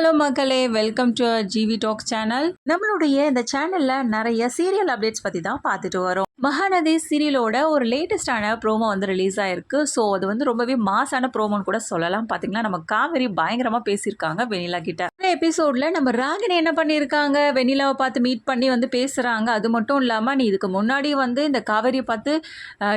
Hello மக்களே welcome to GV talk channel நம்மளுடைய இந்த சேனல்ல நிறைய சீரியல் அப்டேட்ஸ் பத்தி தான் பார்த்துட்டு வரோம். மகாநதி சீரியலோட ஒரு லேட்டஸ்டான ப்ரோமோ வந்து ரிலீஸ் ஆயிருக்கு. ஸோ அது வந்து ரொம்பவே மாசான ப்ரோமோன்னு கூட சொல்லலாம். பார்த்தீங்கன்னா நம்ம காவேரி பயங்கரமாக பேசியிருக்காங்க வெனிலா கிட்ட. இந்த நம்ம ராகினி என்ன பண்ணியிருக்காங்க? வெனிலாவை பார்த்து மீட் பண்ணி வந்து பேசுகிறாங்க அது மட்டும் இல்லாமல் நீ இதுக்கு முன்னாடி வந்து இந்த காவேரியை பார்த்து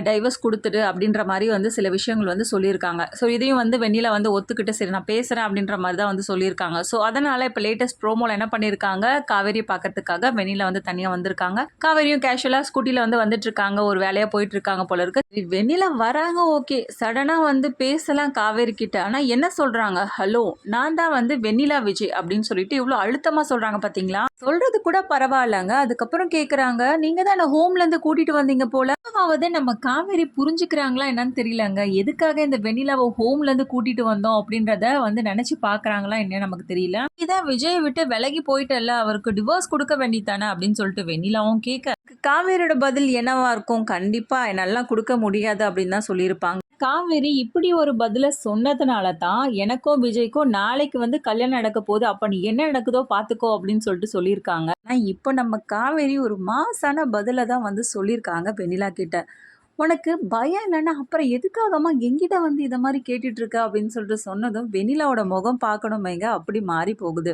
டைவர்ஸ் கொடுத்துடு அப்படின்ற மாதிரி வந்து சில விஷயங்கள் வந்து சொல்லியிருக்காங்க. ஸோ இதையும் வந்து வெனிலா வந்து ஒத்துக்கிட்டு சரி நான் பேசுகிறேன் அப்படின்ற மாதிரி தான் வந்து சொல்லியிருக்காங்க. ஸோ அதனால் இப்போ லேட்டஸ்ட் ப்ரோமோவில் என்ன பண்ணியிருக்காங்க? காவேரியை பார்க்கறதுக்காக வெனிலா வந்து தனியாக வந்திருக்காங்க. காவேரியும் கேஷுவலாக ஸ்கூட்டியில் வந்து வந்து இருக்காங்க ஒரு வேலையாக போயிட்டு இருக்காங்க போல இருக்கு. வெண்ணிலா வராங்க ஓகே. சடனாக வந்து பேசலாம் காவேரி கிட்ட. ஆனால் என்ன சொல்கிறாங்க ஹலோ நான் தான் வந்து வெண்ணிலா விஜய் அப்படின்னு சொல்லிட்டு இவ்வளோ அழுத்தமாக சொல்கிறாங்க பார்த்தீங்களா சொல்றது கூட பரவாயில்லங்க. அதுக்கப்புறம் கேட்குறாங்க நீங்கள் தான் ஹோம்லேருந்து கூட்டிகிட்டு வந்தீங்க போல? அதாவது நம்ம காவேரி புரிஞ்சுக்கிறாங்களா என்னன்னு தெரியலங்க. எதுக்காக இந்த வெண்ணிலாவை ஹோம்லேருந்து கூட்டிட்டு வந்தோம் அப்படின்றத வந்து நினச்சி பார்க்குறாங்களா என்ன நமக்கு தெரியல. இதான் விஜய் விட்டு விலகி போயிட்டல்ல. அவருக்கு டிவோர்ஸ் கொடுக்க வேண்டித்தானே அப்படின்னு சொல்லிட்டு வெண்ணிலாவும் கேட்க காவேரியோட பதில் என்னவா இருக்கும்? கண்டிப்பாக நல்லா கொடுக்க முடியாது அப்படின்னு தான் சொல்லியிருப்பாங்க. காவேரி இப்படி ஒரு பதிலை சொன்னதுனால தான் எனக்கும் விஜய்க்கும் நாளைக்கு வந்து கல்யாணம் நடக்க போகுது. அப்போ நீ என்ன நடக்குதோ பார்த்துக்கோ அப்படின்னு சொல்லிட்டு சொல்லியிருக்காங்க. ஆனால் இப்போ நம்ம காவேரி ஒரு மாசான பதிலை தான் வந்து சொல்லியிருக்காங்க வெண்ணிலா கிட்ட. உனக்கு பயம் இல்லைன்னா அப்புறம் எதுக்காகம்மா எங்கிட்ட வந்து இதை மாதிரி கேட்டுட்டு இருக்க அப்படின்னு சொல்லிட்டு சொன்னதும் வெண்ணிலாவோட முகம் பார்க்கணுமேங்க அப்படி மாறி போகுது.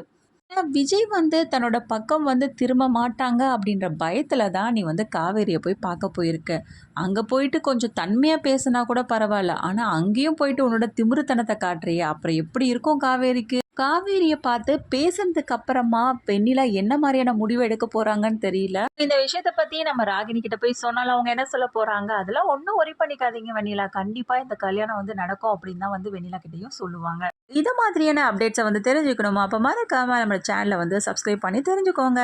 விஜய் வந்து தன்னோட பக்கம் வந்து திரும்ப மாட்டாங்க அப்படின்ற பயத்தில் தான் நீ வந்து காவேரியை போய் பார்க்க போயிருக்க. அங்கே போயிட்டு கொஞ்சம் தன்மையாக பேசுனா கூட பரவாயில்ல. ஆனால் அங்கேயும் போயிட்டு உன்னோட திமிருத்தனத்தை காட்டுறியே. அப்புறம் எப்படி இருக்கும் காவேரிக்கு? காவேரியை பார்த்து பேசுனதுக்கு அப்புறமா பெண்ணிலா என்ன மாதிரியான முடிவு எடுக்க போறாங்கன்னு தெரியல. இந்த விஷயத்தை பத்தி நம்ம ராகினி கிட்ட போய் சொன்னாலும் அவங்க என்ன சொல்ல போறாங்க? அதெல்லாம் ஒன்றும் ஒரி பண்ணிக்காதீங்க வெண்ணிலா. கண்டிப்பா இந்த கல்யாணம் வந்து நடக்கும் அப்படின்னு தான் வந்து வெண்ணிலா கிட்டையும் சொல்லுவாங்க. இது மாதிரியான அப்டேட்ஸை வந்து தெரிஞ்சுக்கணுமா? அப்போ மறக்காமல் நம்ம சேனலை வந்து சப்ஸ்கிரைப் பண்ணி தெரிஞ்சுக்கோங்க.